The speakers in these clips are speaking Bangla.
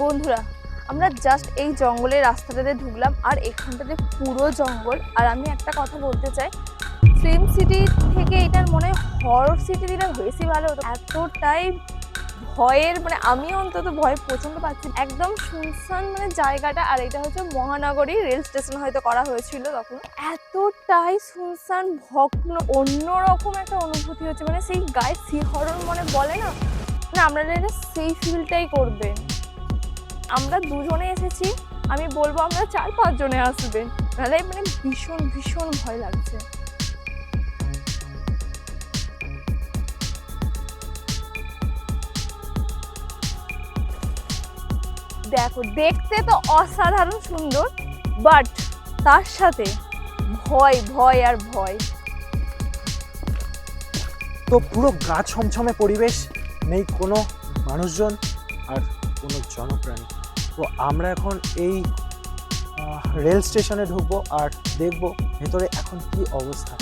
বন্ধুরা, আমরা জাস্ট এই জঙ্গলের রাস্তাটাতে ঢুকলাম, আর এখানটাতে পুরো জঙ্গল। আর আমি একটা কথা বলতে চাই ফিল্ম সিটি থেকে এটার মনে হয় সিটি দিলে বেশি ভালো হতো, এতটাই ভয়ের মানে আমি অন্তত ভয় প্রচণ্ড পাচ্ছি একদম শুনশান মানে জায়গাটা, আর এটা হচ্ছে মহানগরী রেল স্টেশন হয়তো করা হয়েছিল তখন। এতটাই শুনশান, ভগ্ন, অন্যরকম একটা অনুভূতি হচ্ছে। মানে সেই গায়ে শিহরণ মনে বলে না? মানে আপনারা সেই ফিলটাই করবেন আমরা দুজনে এসেছি, আমি বলব আমরা চার পাঁচ জনে আসবেন নাহলে মানে ভীষণ ভীষণ ভয় লাগছে। দেখো, দেখতে তো অসাধারণ সুন্দর বাট তার সাথে ভয় ভয় আর ভয়। তো পুরো গা ছমছমে পরিবেশ, নেই কোনো মানুষজন আর কোনো জনপ্রাণী। তো আমরা এখন এই রেল স্টেশনে ঢুকবো আর দেখব ভেতরে এখন কি অবস্থা।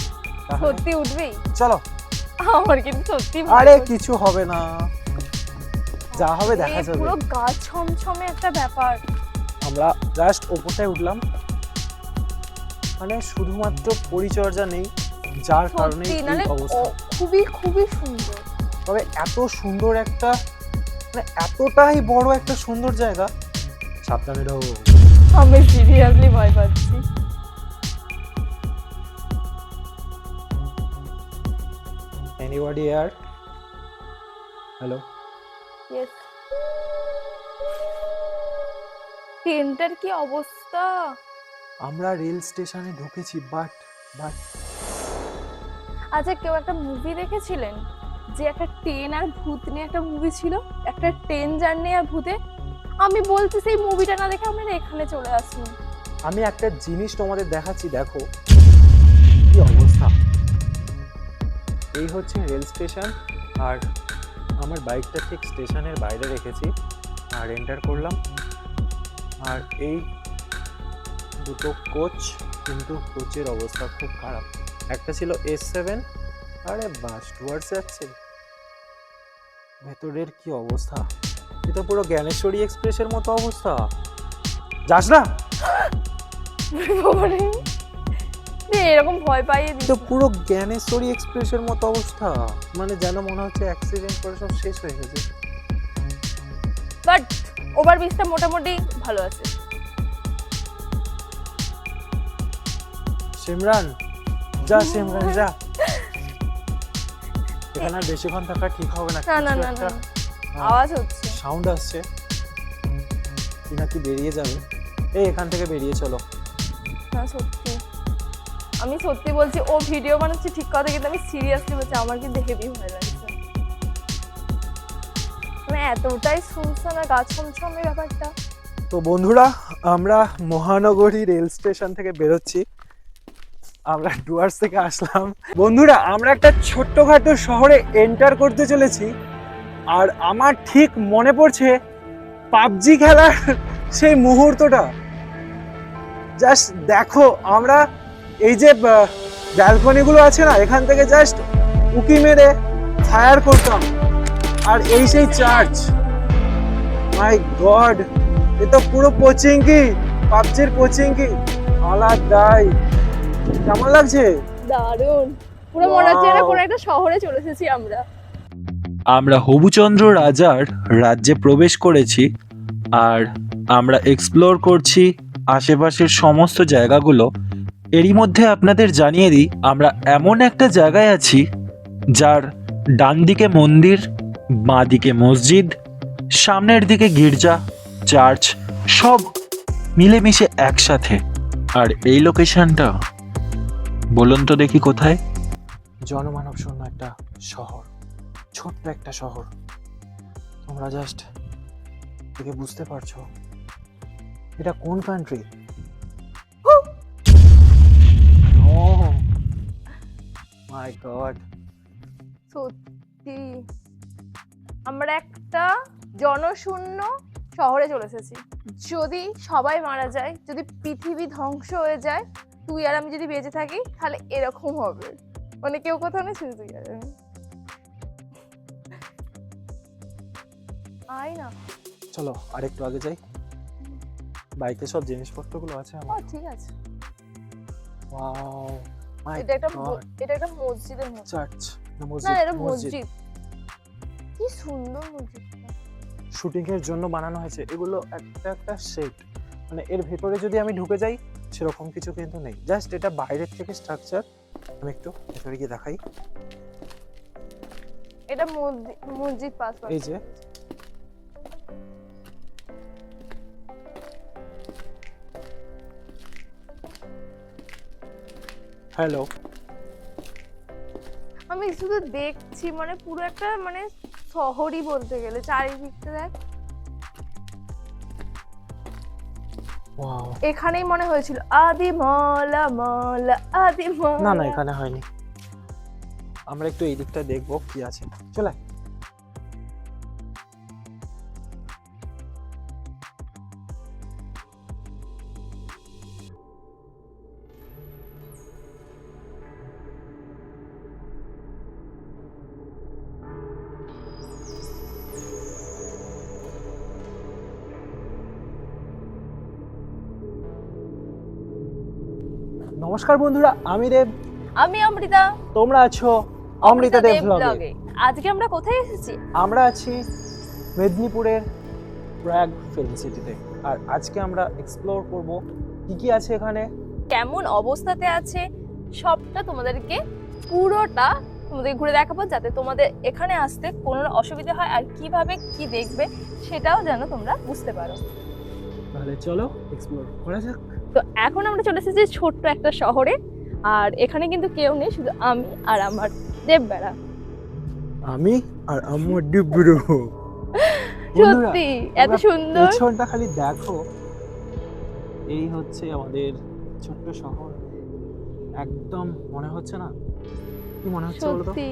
সত্যি উঠবেই? চলো। আমার কিন্তু সত্যি আরে কিছু হবে না। যা হবে দেখা যাবে। পুরো গা ছমছমে একটা ব্যাপার। আমরা জাস্ট ওপরটায় উঠলাম। মানে শুধুমাত্র পরিচর্যা নেই যার কারণে এই অবস্থা। খুবই খুবই সুন্দর। তবে এত সুন্দর একটা মানে এতটাই বড় একটা সুন্দর জায়গা সাবধানে রহো আমি সিরিয়াসলি ভয় পাচ্ছি। এনিবডি এয়ার হ্যালো ইয়েস ট্রেনটার কি অবস্থা? আমরা রেল স্টেশনে ঢুকেছি বাট বাট আচ্ছা কেউ একটা মুভি দেখেছিলেন? যে একটা ট্রেন আর ভূত নিয়ে একটা মুভি ছিল? একটা ট্রেন জার্নি আর ভূতে আমি বলছি সেই মুভিটা না দেখে আপনারা এখানে চলে আসুন আমি একটা জিনিস তোমাদের দেখাচ্ছি, দেখো। কি অবস্থা? এই হচ্ছে রেল স্টেশন, আর আমার বাইকটা ঠিক স্টেশনের বাইরে রেখেছি, আর এন্টার করলাম। আর এই দুটো কোচ কিন্তু কোচের অবস্থা খুব খারাপ। একটা ছিল এস সেভেন আরে বাস টুয়ার্স যাচ্ছে। ভেতরের কি অবস্থা? এটা পুরো জ্ঞানেশ্বরী এক্সপ্রেসের মতো অবস্থা। যাস না। বাবারে। এ, এরকম ভয় পাইয়ে তো পুরো জ্ঞানেশ্বরী এক্সপ্রেসের মতো অবস্থা। মানে যেন মনে হচ্ছে অ্যাক্সিডেন্ট করে সব শেষ হয়ে গেছে। বাট ওভার ব্রিজটা মোটামুটি ভালো আছে। সিমরান যা সিমরান যা। এখানে আর বেশিক্ষণ থাকা ঠিক হবে না। না না না না। আওয়াজ হচ্ছে। সাউন্ড আসছে। তুই নাকি বেরিয়ে যাবে? এই এখান থেকে বেরিয়ে চলো। না সত্যি। আমি সত্যি বলছি ও ভিডিও বানাচ্ছে ঠিক কথা কিন্তু আমি সিরিয়াসলি বলছি আমার কিন্তু হেভি ভয় লাগছে। মানে এতটাই শুনছো না গা ছমছমে ব্যাপারটা? তো বন্ধুরা আমরা মহানগরী রেল স্টেশন থেকে বেরোচ্ছি। আমরা ডুয়ার্স থেকে আসলাম। বন্ধুরা আমরা একটা ছোট্টখাটো শহরে এন্টার করতে চলেছি। আর আমার ঠিক মনে পড়ছে পাবজি খেলার সেই মুহূর্তটা। জাস্ট দেখো আমরা এই যে ব্যালকনিগুলো আছে না এখান থেকে জাস্ট উকি মেরে ফায়ার করতাম। আর এই সেই চার্চ মাই গড এ তো পুরো কোচিং কি পাবজির কোচিং কি আলাদাই। কেমন লাগছে? দারুণ। পুরো মনে হচ্ছে এটা. কোনো একটা শহরে চলে এসেছি আমরা। আমরা হবুচন্দ্র রাজার রাজ্যে প্রবেশ করেছি আর আমরা এক্সপ্লোর করছি আশেপাশের সমস্ত জায়গাগুলো। এরই মধ্যে আপনাদের জানিয়ে দিই, আমরা এমন একটা জায়গায় আছি যার ডান দিকে মন্দির বাঁ দিকে মসজিদ, সামনের দিকে গির্জা, চার্চ, সব মিলেমিশে একসাথে। আর এই লোকেশনটা, বলুন তো দেখি কোথায়? জনমানব শূন্য একটা শহর। ছোট্ট একটা শহর। তোমরা জাস্ট দেখে বুঝতে পারছ। এটা কোন কান্ট্রি ও মাই গড সত্যি। আমরা একটা জনশূন্য শহরে চলে এসেছি। যদি সবাই মারা যায় যদি পৃথিবী ধ্বংস হয়ে যায় তুই আর আমি যদি বেঁচে থাকি তাহলে এরকম হবে। মানে কেউ কোথাও নেই শুধু তুই আর আমি আয় না। চলো আরেকটু আগে যাই। বাইকে সব জিনিসপত্রগুলো আছে ও আমার। ঠিক আছে। ওয়াও এটা একটা এটা একটা মসজিদের মতো। চার্চ না মসজিদ এটা মসজিদ। কি সুন্দর মসজিদ। শুটিং এর জন্য বানানো হয়েছে। এগুলো একটা একটা সেট মানে এর ভেতরে যদি আমি ঢুকে যাই সেরকম কিছু কিন্তু নেই। জাস্ট এটা বাইরের থেকে স্ট্রাকচার আমি একটু ভেতরে গিয়ে দেখাই। এটা মসজিদ পাস এই যে হ্যালো আমি শুধু দেখছি মানে পুরো একটা মানে শহরই বলতে গেলে চারিদিকটা দেখ। এখানেই মনে হয়েছিল আদি মলা মলা আদি মলা না না এখানে হয়নি। আমরা একটু এই দিকটা দেখব কি আছে। চলে। নমস্কার বন্ধুরা আমি দেব। আমি অমৃতা। তোমরা আছো অমৃতা দেব ব্লগে আজকে আমরা কোথায় এসেছি? আমরা আছি মেদিনীপুরের প্রয়াগ ফিল্ম সিটিতে আর আজকে আমরা এক্সপ্লোর করব কি কি আছে এখানে। কেমন অবস্থাতে আছে সবটা তোমাদেরকে পুরোটা তোমাদের ঘুরে দেখাবো যাতে তোমাদের এখানে আসতে কোনো অসুবিধা হয় আর কীভাবে কি দেখবে সেটাও যেন তোমরা বুঝতে পারো। তাহলে চলো এক্সপ্লোর করা যাক। তো এখন আমরা চলে এসেছি ছোট্ট একটা শহরে আর এখানে কিন্তু কেউ নেই শুধু আমি আর আমার দেববেড়া। আমি আর আমার ডিব্রু সত্যি এত সুন্দর। পেছনটা খালি দেখো। এই হচ্ছে আমাদের ছোট্ট শহর। একদম মনে হচ্ছে না? কি মনে হচ্ছে সত্যি।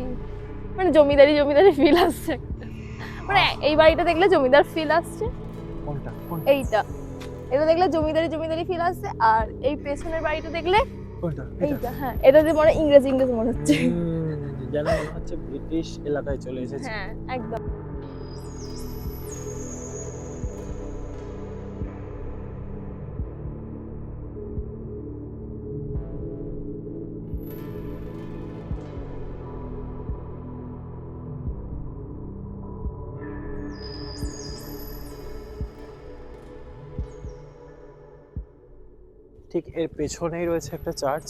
মানে জমিদারি জমিদারি ফিল আসছে মানে এই বাড়িটা দেখলে জমিদার ফিল আসছে? কোনটা? কোনটা? এইটা। এটা দেখলে জমিদারি জমিদারি ফিল আসছে আর এই পেছনের বাড়িটা দেখলে এইটা হ্যাঁ এটা যে মনে ইংরেজ ইংরেজ মনে হচ্ছে। যেন মনে হচ্ছে ব্রিটিশ এলাকায় চলে এসেছে। হ্যাঁ একদম। ঠিক এর পেছনেই রয়েছে একটা চার্চ।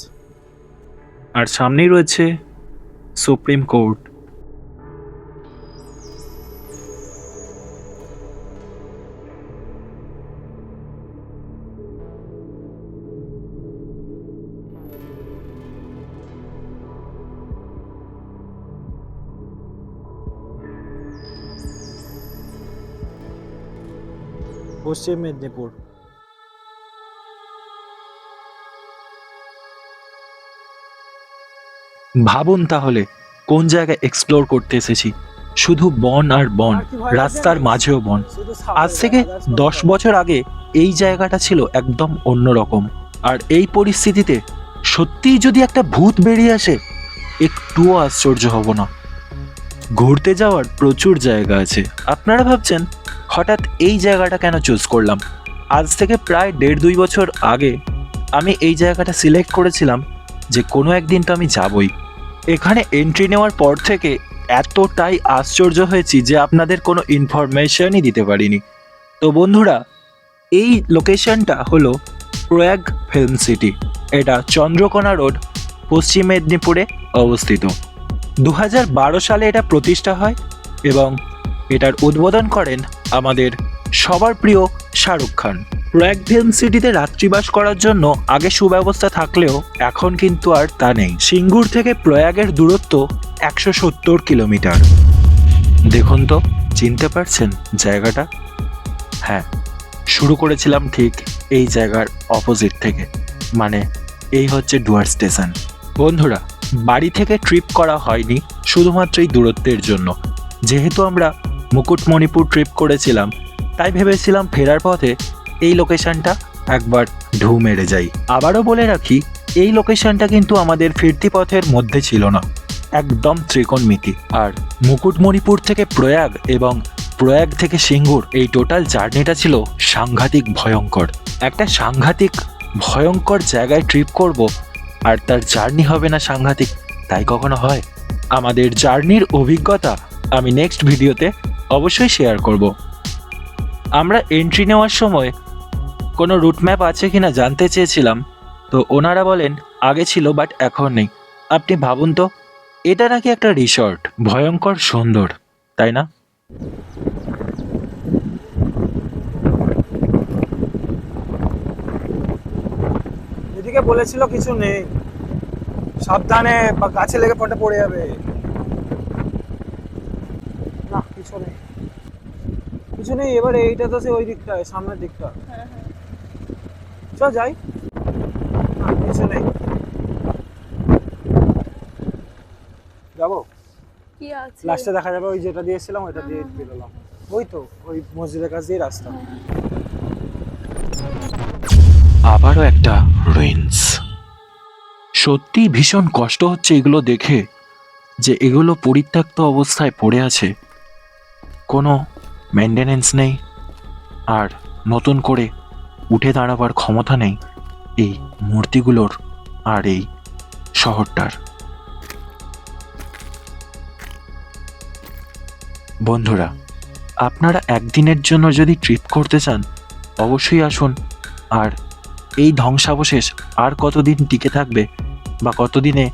আর সামনেই রয়েছে সুপ্রিম কোর্ট। পশ্চিম মেদিনীপুর। ভাবুন তাহলে কোন জায়গায় এক্সপ্লোর করতে এসেছি? শুধু বন আর বন রাস্তার মাঝেও বন। আজ থেকে দশ বছর আগে এই জায়গাটা ছিল একদম অন্যরকম। আর এই পরিস্থিতিতে সত্যিই যদি একটা ভূত বেরিয়ে আসে একটুও আশ্চর্য হব না। ঘুরতে যাওয়ার প্রচুর জায়গা আছে। আপনারা ভাবছেন হঠাৎ এই জায়গাটা কেন চুজ করলাম? আজ থেকে প্রায় দেড় দুই বছর আগে আমি এই জায়গাটা সিলেক্ট করেছিলাম যে কোনো একদিন তো আমি যাবই। এখানে এন্ট্রি নেওয়ার পর থেকে এতটাই আশ্চর্য হয়েছি যে আপনাদের কোনো ইনফরমেশনই দিতে পারিনি। তো বন্ধুরা, এই লোকেশনটা হলো প্রয়াগ ফিল্ম সিটি এটা চন্দ্রকোনা রোড পশ্চিম মেদিনীপুরে অবস্থিত। দু হাজার বারো সালে এটা প্রতিষ্ঠা হয় এবং এটার উদ্বোধন করেন আমাদের সবার প্রিয় শাহরুখ খান। ফিল্ম সিটিতে রাত্রিবাস করার জন্য আগে সুব্যবস্থা থাকলেও এখন কিন্তু আর তা নেই। সিঙ্গুর থেকে প্রয়াগের দূরত্ব একশো সত্তর কিলোমিটার। দেখুন তো, চিনতে পারছেন জায়গাটা? হ্যাঁ শুরু করেছিলাম ঠিক এই জায়গার অপোজিট থেকে। মানে এই হচ্ছে ডুয়ার স্টেশন। বন্ধুরা, বাড়ি থেকে ট্রিপ করা হয়নি শুধুমাত্র এই দূরত্বের জন্য। যেহেতু আমরা মুকুটমণিপুর ট্রিপ করেছিলাম, তাই ভেবেছিলাম ফেরার পথে এই লোকেশনটা একবার ঢু মেরে যাই। আবারও বলে রাখি, এই লোকেশনটা কিন্তু আমাদের ফিরতি পথের মধ্যে ছিল না। একদম ত্রিকোণমিতি। আর মুকুটমণিপুর থেকে প্রয়াগ এবং প্রয়াগ থেকে সিঙ্গুর এই টোটাল জার্নিটা ছিল সাংঘাতিক ভয়ঙ্কর। একটা সাংঘাতিক ভয়ঙ্কর জায়গায় ট্রিপ করব, আর তার জার্নি হবে না সাংঘাতিক। তাই কখনো হয়? আমাদের জার্নির অভিজ্ঞতা আমি নেক্সট ভিডিওতে অবশ্যই শেয়ার করব। আমরা এন্ট্রি নেওয়ার সময় কোনো রুট ম্যাপ আছে কিনা জানতে চেয়েছিলাম। তো ওনারা বলেন আগে ছিল বাট এখন নেই। আপনি ভাবুন তো এটা নাকি একটা রিসর্ট ভয়ঙ্কর সুন্দর তাই না? এদিকে বলেছিল কিছু নেই। সাবধানে বা গাছে লেগে পটে পড়ে যাবে। না কিছু নেই। কিছু নেই এবার এইটা তো সে ওই দিকটায় সামনের দিকটা। চ যাই। না কিছু নেই। যাব? কি আছে? লাস্টে দেখা যাবে ওই যেটা দিয়েছিলাম ওইটা দিয়ে বেরোলাম। ওই তো ওই মসজিদের কাছ দিয়ে রাস্তা। আবারও একটা রুইন্স সত্যি ভীষণ কষ্ট হচ্ছে এগুলো দেখে যে এগুলো পরিত্যক্ত অবস্থায় পড়ে আছে। কোনো মেনটেনেন্স নেই। আর নতুন করে উঠে দাঁড়াবার ক্ষমতা নেই এই মূর্তিগুলোর আর এই শহরটার। বন্ধুরা, আপনারা একদিনের জন্য যদি ট্রিপ করতে চান, অবশ্যই আসুন। আর এই ধ্বংসাবশেষ আর কতদিন টিকে থাকবে বা কতদিনে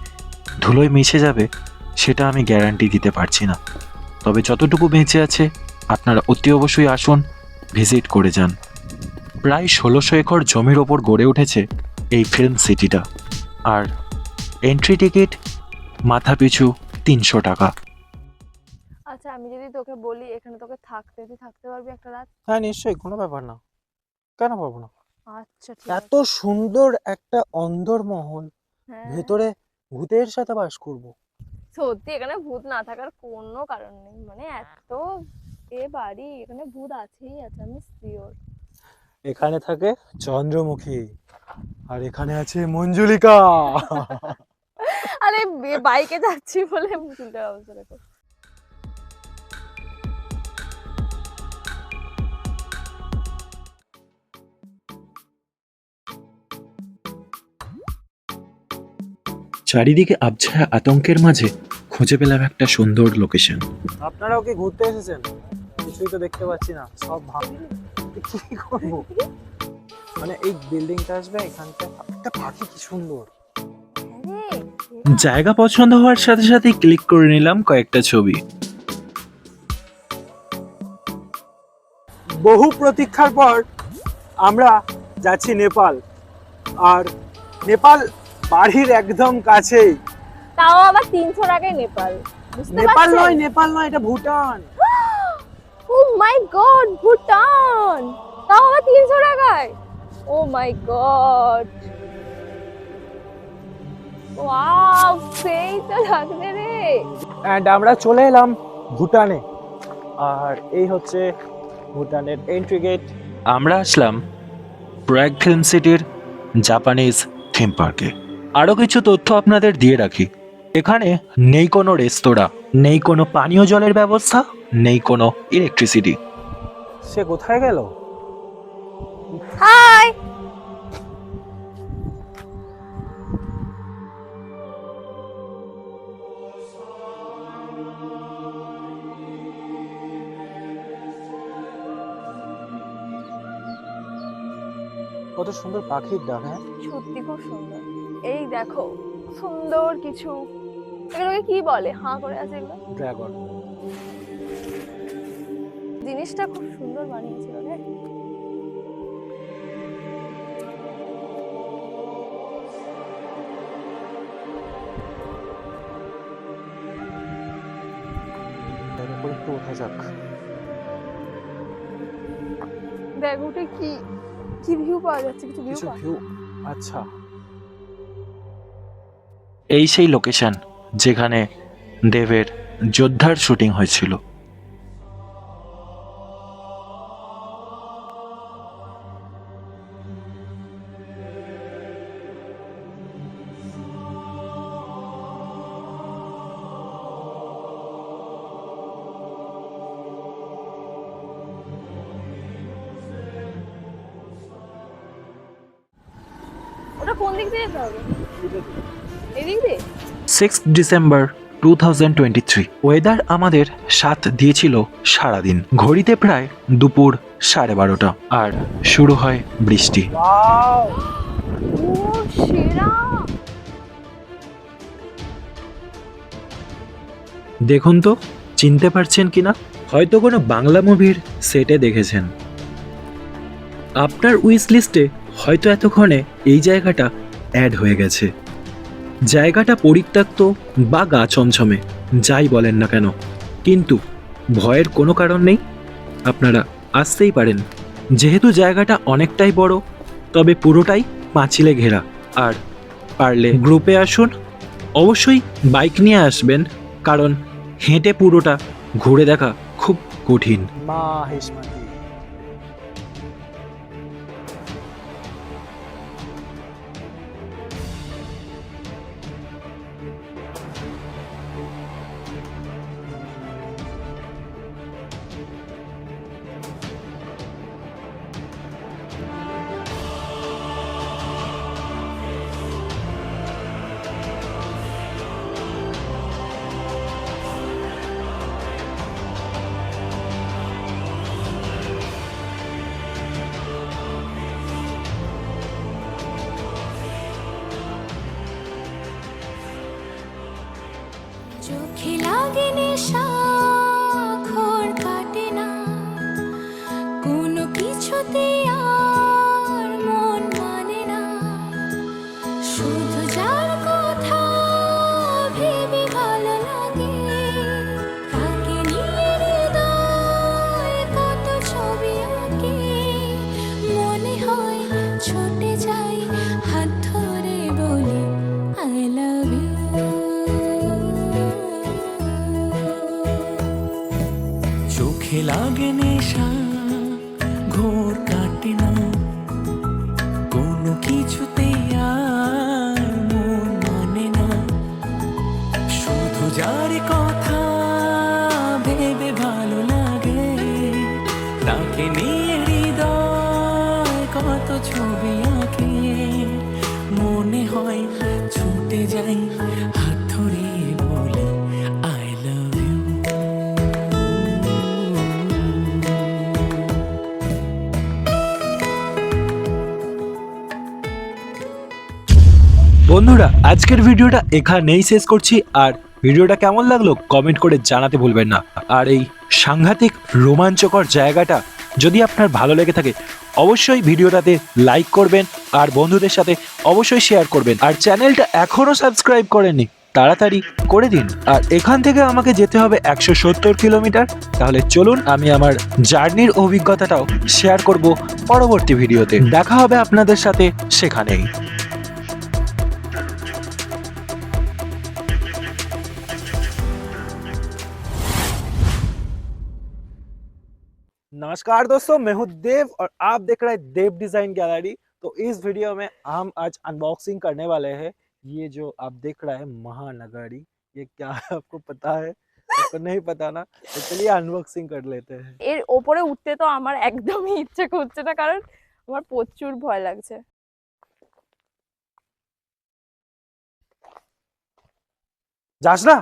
ধুলোয় মিশে যাবে, সেটা আমি গ্যারান্টি দিতে পারছি না। তবে যতটুকু বেঁচে আছে, আপনারা অতি অবশ্যই আসুন, ভিজিট করে যান। প্রায় ষোলোশো একর জমির ওপর গড়ে উঠেছে এই ফিল্ম সিটিটা আর এন্ট্রি টিকিট মাথা পিছু তিনশো টাকা। আচ্ছা আমি যদি তোকে বলি এখানে তোকে থাকতে তুই থাকতে পারবি একটা রাত? হ্যাঁ নিশ্চয়ই কোনো ব্যাপার না। কেন পারব না? আচ্ছা ঠিক এত সুন্দর একটা অন্দর মহল হ্যাঁ। ভেতরে ভূতের সাথে বাস করব। সত্যি এখানে ভূত না থাকার কোনো কারণ নেই। মানে এত এ বাড়ি এখানে ভূত আছেই আছে আমি শিওর এখানে থাকে চন্দ্রমুখী আর এখানে আছে মঞ্জুলিকা। আরে বাইকে যাচ্ছি বলে চিন্তা অবস্থা দেখো চারিদিকে আবছায়া আতঙ্কের মাঝে খুঁজে পেলাম একটা সুন্দর লোকেশন আপনারাও কি ঘুরতে এসেছেন? কিছুই তো দেখতে পাচ্ছি না সব কি করব। মানে এই বিল্ডিংটা আসবে এখানটা একটা পাখি কি সুন্দর। জায়গা পছন্দ হওয়ার সাথে সাথে ক্লিক করে নিলাম কয়েকটা ছবি। বহু প্রতীক্ষার পর আমরা যাচ্ছি নেপাল। আর নেপাল বাড়ির একদম কাছেই। তাও আবার তিনশো টাকায় নেপাল। বুঝতে নেপাল নয় নেপাল নয় এটা ভুটান। মাই গড ভুটান তাও আবার তিনশো টাকায়? ও মাই গড ওয়াও সেই তো লাগছে রে। অ্যান্ড আমরা চলে এলাম ভুটানে। আর এই হচ্ছে ভুটানের এন্ট্রি গেট আমরা আসলাম প্রয়াগ ফিল্ম সিটির জাপানিজ থিম পার্কে আরও কিছু তথ্য আপনাদের দিয়ে রাখি। এখানে নেই কোনো রেস্তোরাঁ নেই কোনো পানীয় জলের ব্যবস্থা নেই কোনো ইলেকট্রিসিটি সে কোথায় গেল? হাই! কত সুন্দর পাখির ডাক হ্যাঁ? সত্যি খুব সুন্দর। এই দেখো সুন্দর কিছু। এগুলোকে কি বলে? হাঁ করে আছে এগুলো। ড্রাগন। জিনিসটা খুব সুন্দর বানিয়েছিল রে একটু ওঠা যাক। দেখ ওটা কি কি ভিউ পাওয়া যাচ্ছে কিছু ভিউ ভিউ আচ্ছা। এই সেই লোকেশন যেখানে দেবের যোদ্ধার শুটিং হয়েছিল। কোন দিক দিয়ে যেতে হবে এদিক দিয়ে? Six December two thousand twenty three weather আমাদের সাথ দিয়েছিল সারাদিন। ঘড়িতে প্রায় দুপুর সাড়ে বারোটা। আর শুরু হয় বৃষ্টি। দেখুন তো চিনতে পারছেন কিনা? হয়তো কোনো বাংলা মুভির সেটে দেখেছেন। আপনার উইশ লিস্টে হয়তো এতক্ষণে এই জায়গাটা অ্যাড হয়ে গেছে। জায়গাটা পরিত্যক্ত বা গা ছমছমে, যাই বলেন না কেন। কিন্তু ভয়ের কোনো কারণ নেই। আপনারা আসতেই পারেন। যেহেতু জায়গাটা অনেকটাই বড়, তবে পুরোটাই পাঁচিলে ঘেরা। আর পারলে গ্রুপে আসুন। অবশ্যই বাইক নিয়ে আসবেন, কারণ হেঁটে পুরোটা ঘুরে দেখা খুব কঠিন। শুধু যার কথা নিয়ে হৃদয়, কত ছবি আঁকে মনে হয় ছুটে যাই, হাত ধরে বন্ধুরা, আজকের ভিডিওটা এখানেই শেষ করছি। আর ভিডিওটা কেমন লাগল, কমেন্ট করে জানাতে ভুলবেন না। আর এই সাংঘাতিক, রোমাঞ্চকর জায়গাটা যদি আপনার ভালো লেগে থাকে, অবশ্যই ভিডিওটাতে লাইক করবেন আর বন্ধুদের সাথে অবশ্যই শেয়ার করবেন। আর চ্যানেলটা এখনও সাবস্ক্রাইব করেননি, তাড়াতাড়ি করে দিন। আর এখান থেকে আমাকে যেতে হবে একশো সত্তর কিলোমিটার তাহলে চলুন আমি আমার জার্নির অভিজ্ঞতাটাও শেয়ার করব পরবর্তী ভিডিওতে। দেখা হবে আপনাদের সাথে সেখানেই। नमस्कार दोस्तों मैं हूं देव और आप देख रहे हैं देव डिजाइन गैलरी तो इस वीडियो में हम आज अनबॉक्सिंग करने वाले हैं ये जो आप देख रहे हैं महानगरी ये क्या है आपको पता है आपको नहीं पता ना तो चलिए अनबॉक्सिंग कर लेते हैं এর ওপরে উঠতে তো আমার একদমই ইচ্ছে করছে না কারণ আমার প্রচুর ভয় লাগছে যাস না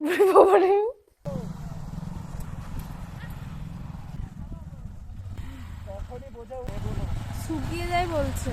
বাবারে। শুকিয়ে যায় বলছে।